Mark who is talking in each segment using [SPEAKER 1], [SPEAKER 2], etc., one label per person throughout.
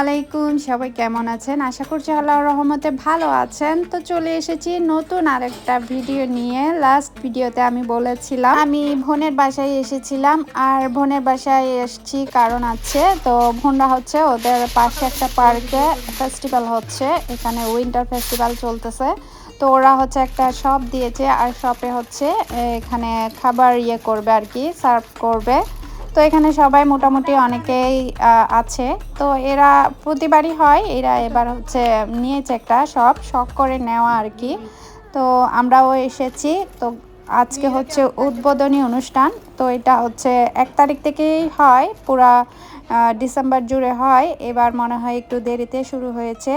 [SPEAKER 1] আলাইকুম সবাই কেমন আছেন? আশা করছি আল্লাহ রহমতে ভালো আছেন। তো চলে এসেছি নতুন আরেকটা ভিডিও নিয়ে। লাস্ট ভিডিওতে আমি বলেছিলাম, আমি বোনের বাসায় এসেছিলাম। আর বোনের বাসায় এসেছি কারণ আছে, তো বোনরা হচ্ছে ওদের পাশে একটা পার্কে ফেস্টিভ্যাল হচ্ছে। এখানে উইন্টার ফেস্টিভ্যাল চলতেছে। তো ওরা হচ্ছে একটা শপ দিয়েছে, আর শপে হচ্ছে এখানে খাবার ইয়ে করবে আর কি সার্ভ করবে। তো এখানে সবাই মোটামুটি অনেকেই আছে। তো এরা প্রতিবারই হয়, এরা এবার হচ্ছে নিয়েছে একটা সব শখ করে নেওয়া আর কি। তো আমরাও এসেছি। তো আজকে হচ্ছে উদ্বোধনী অনুষ্ঠান। তো এটা হচ্ছে এক তারিখ থেকেই হয়, পুরা ডিসেম্বর জুড়ে হয়। এবার মনে হয় একটু দেরিতে শুরু হয়েছে।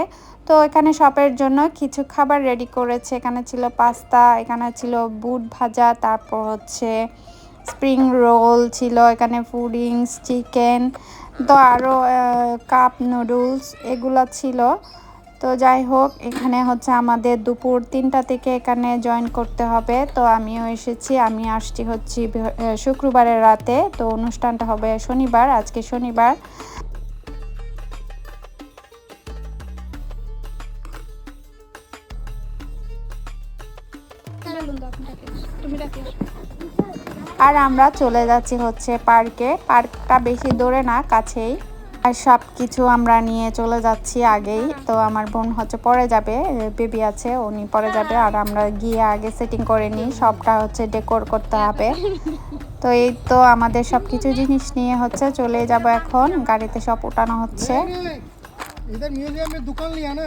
[SPEAKER 1] তো এখানে শপের জন্য কিছু খাবার রেডি করেছে। এখানে ছিল পাস্তা, এখানে ছিল বুট ভাজা, তারপর হচ্ছে স্প্রিং রোল ছিল, এখানে ফুডিংস চিকেন, তো আরও কাপ নুডলস এগুলো ছিল। তো যাই হোক, এখানে হচ্ছে আমাদের দুপুর তিনটা থেকে এখানে জয়েন করতে হবে। তো আমিও এসেছি, আমি আসছি হচ্ছি শুক্রবারের রাতে। তো অনুষ্ঠানটা হবে শনিবার, আজকে শনিবার। আর আমরা চলে যাচ্ছি হচ্ছে পার্কে। পার্কটা বেশি দূরে না, কাছেই। আর সব কিছু আমরা নিয়ে চলে যাচ্ছি আগেই। তো আমার বোন হচ্ছে পরে যাবে, বেবি আছে, উনি পরে যাবে। আর আমরা গিয়ে আগে সেটিং করে নিই, সবটা হচ্ছে ডেকোর করতে হবে। তো এই তো আমাদের সব কিছু জিনিস নিয়ে হচ্ছে চলে যাব এখন। গাড়িতে সব ওঠানো হচ্ছে।
[SPEAKER 2] দোকান লিয়া না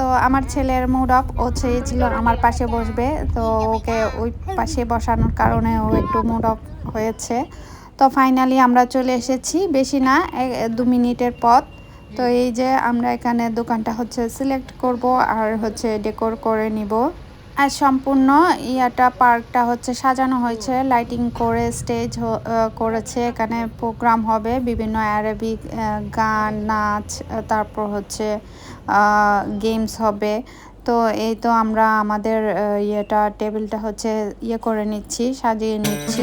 [SPEAKER 1] তো আমার ছেলের মুড অফ ও চেয়েছিল আমার পাশে বসবে, তো ওকে ওই পাশে বসানোর কারণে ও একটু মুড অফ হয়েছে। তো ফাইনালি আমরা চলে এসেছি, বেশি না দু মিনিটের পথ। তো এই যে আমরা এখানে দোকানটা হচ্ছে সিলেক্ট করব আর হচ্ছে ডেকোর করে নিব। আর সম্পূর্ণ ইয়াটা, পার্কটা হচ্ছে সাজানো হয়েছে লাইটিং করে স্টেজ করেছে। এখানে প্রোগ্রাম হবে বিভিন্ন অ্যারাবিক গান, নাচ, তারপর হচ্ছে গেমস হবে। তো এই তো আমরা আমাদের ইয়েটা টেবিলটা হচ্ছে ইয়ে করে নিচ্ছি, সাজিয়ে নিচ্ছি।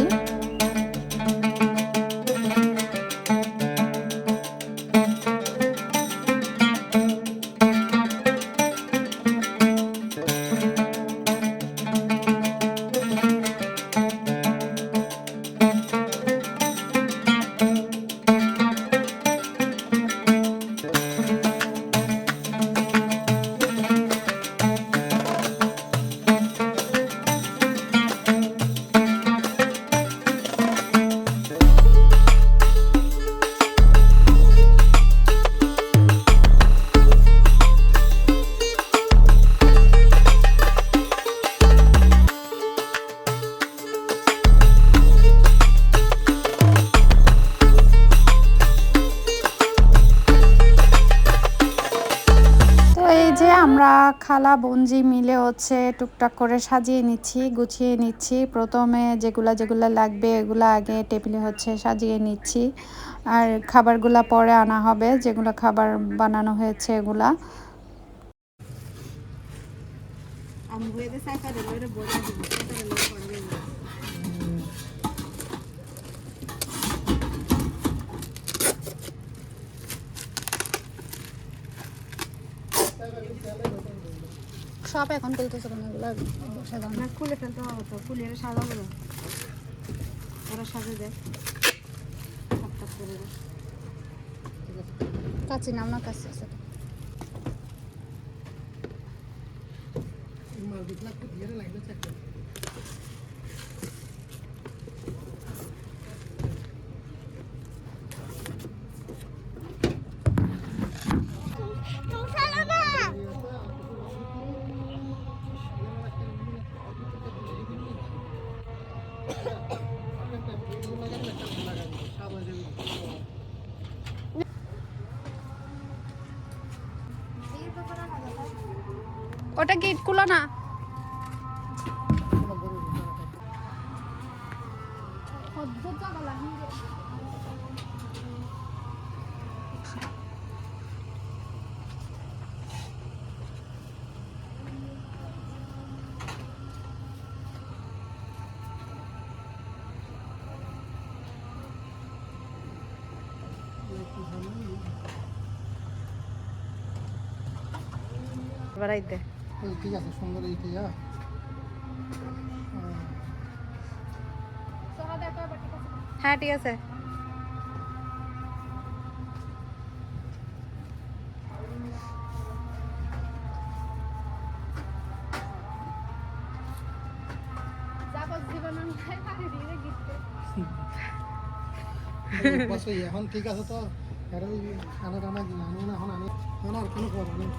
[SPEAKER 1] খালা বঞ্জি মিলে হচ্ছে টুকটাক করে সাজিয়ে নিচ্ছি, গুছিয়ে নিচ্ছি। প্রথমে যেগুলা যেগুলা লাগবে এগুলো আগে টেবিলে হচ্ছে সাজিয়ে নিচ্ছি। আর খাবারগুলা পরে আনা হবে, যেগুলো খাবার বানানো হয়েছে এগুলা।
[SPEAKER 3] সব এখন খুলতেছে না সাজানো।
[SPEAKER 4] না খুলে ফেলতে হবে তো। খুলে সাজাবো না ওরা সাজে দেয়।
[SPEAKER 3] কাছে নাম না কাছে আছে
[SPEAKER 2] মাল দিকলা তো লাগবে চাকরি
[SPEAKER 3] ওটা গেট খুলো না
[SPEAKER 4] বাড়াইতে
[SPEAKER 2] ঠিক আছে সুন্দর এইটি হ্যাঁ।
[SPEAKER 4] হ্যাঁ ঠিক আছে।
[SPEAKER 2] এখন ঠিক আছে তো? এটা খানা টানা আনি না এখন আনি এখন আর কোনো নেই।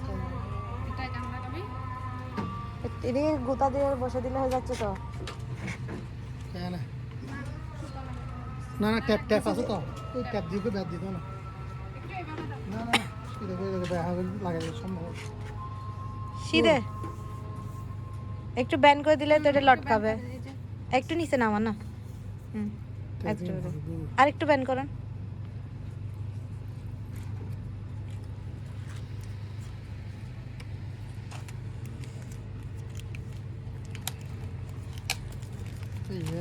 [SPEAKER 4] এদিকে গোতা দিয়ে বসে দিলে হয়ে যাচ্ছে তো।
[SPEAKER 2] কেন না। না না ট্যাপ ট্যাপ আছে তো। ওই ট্যাপ দিয়ে ব্যাট দিত না। লাগাই সম্ভব
[SPEAKER 4] সিধে? একটু ব্যান করে দিলে তো এটা লটকাবে। একটু নিচে নামা না। হুম আর একটু ব্যান করেন।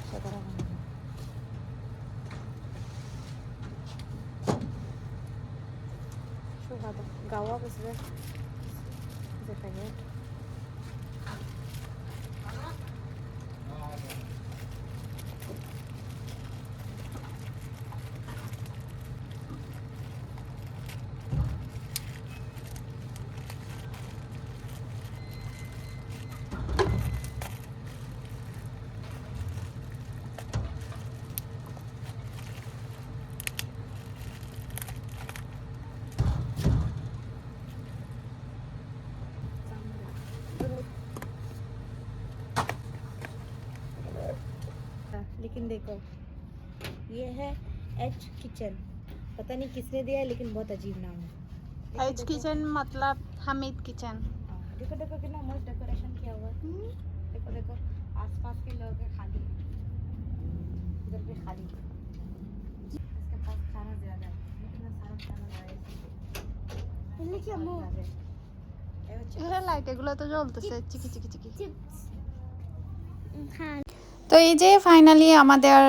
[SPEAKER 2] দিলাম হোক। আলহামদুলিল্লাহ, ঠিক আছে। বসে। ওই
[SPEAKER 4] এগুলো একসাথে রাখা হবে। Şu kadar. Gava biz ve Zepeget. देखो ये है एच किचन पता नहीं किसने दिया है लेकिन बहुत अजीब नाम है देखो,
[SPEAKER 3] एच
[SPEAKER 4] देखो।
[SPEAKER 3] किचन मतलब हमीद किचन
[SPEAKER 4] हाँ, देखो देखो कितना मस्त डेकोरेशन किया हुआ है देखो देखो आसपास के लोग हैं खाली इधर भी खाली इसके पास खाना ज्यादा है लेकिन सारा खाना लाया
[SPEAKER 3] লাইট এগুলো তো জ্বলতেছে চিকি চিকি চিকি
[SPEAKER 1] তো এই যে ফাইনালি আমাদের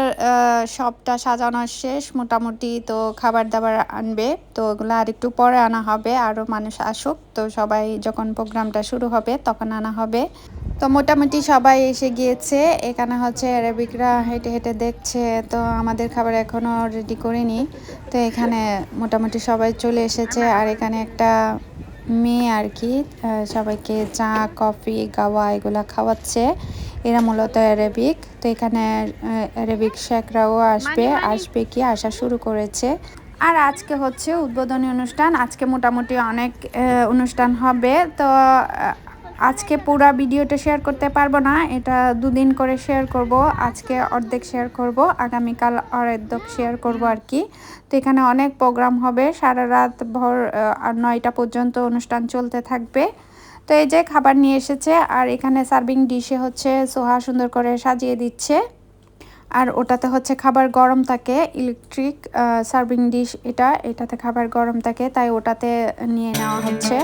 [SPEAKER 1] সবটা সাজানো শেষ, মোটামুটি তো খাবার দাবার আনবে, তো ওগুলো আর একটু পরে আনা হবে, আরও মানুষ আসুক, তো সবাই যখন প্রোগ্রামটা শুরু হবে তখন আনা হবে। তো মোটামুটি সবাই এসে গিয়েছে, এখানে হচ্ছে অ্যারাবিকরা হেঁটে হেঁটে দেখছে, তো আমাদের খাবার এখনও রেডি করিনি, তো এখানে মোটামুটি সবাই চলে এসেছে, আর এখানে একটা মেয়ে আর কি সবাইকে চা, কফি, গাওয়া এগুলা খাওয়াচ্ছে। এরা মূলত অ্যারাবিক। তো এখানে অ্যারাবিক শেখরাও আসবে আসবে কি আসা শুরু করেছে। আর আজকে হচ্ছে উদ্বোধনী অনুষ্ঠান। আজকে মোটামুটি অনেক অনুষ্ঠান হবে। তো আজকে পুরা ভিডিওটা শেয়ার করতে পারব না। এটা দুদিন করে শেয়ার করব। আজকে অর্ধেক শেয়ার করব। আগামীকাল অর্ধেক শেয়ার করব আর কি। তো এখানে অনেক প্রোগ্রাম হবে। সারা রাত ভর আর নয়টা পর্যন্ত অনুষ্ঠান চলতে থাকবে। তো এই যে খাবার নিয়ে এসেছে, আর এখানে সার্ভিং ডিশে হচ্ছে সোহা সুন্দর করে সাজিয়ে দিচ্ছে। আর ওটাতে হচ্ছে খাবার গরম থাকে ইলেকট্রিক সার্ভিং ডিশ এটা, এটাতে খাবার গরম থাকে, তাই ওটাতে নিয়ে নেওয়া হচ্ছে।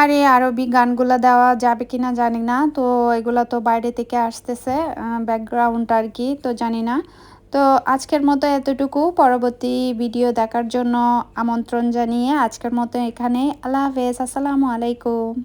[SPEAKER 1] আর এই আরবি গানগুলো দেওয়া যাবে কিনা জানি না। তো এগুলো তো বাইরে থেকে আসতেছে ব্যাকগ্রাউন্ড আর কি তো জানি না। তো আজকের মতো এতটুকু। পরবর্তী ভিডিও দেখার জন্য আমন্ত্রণ জানিয়ে আজকের মতো এখানে। আল্লাহ হাফেজ। আসসালামু আলাইকুম।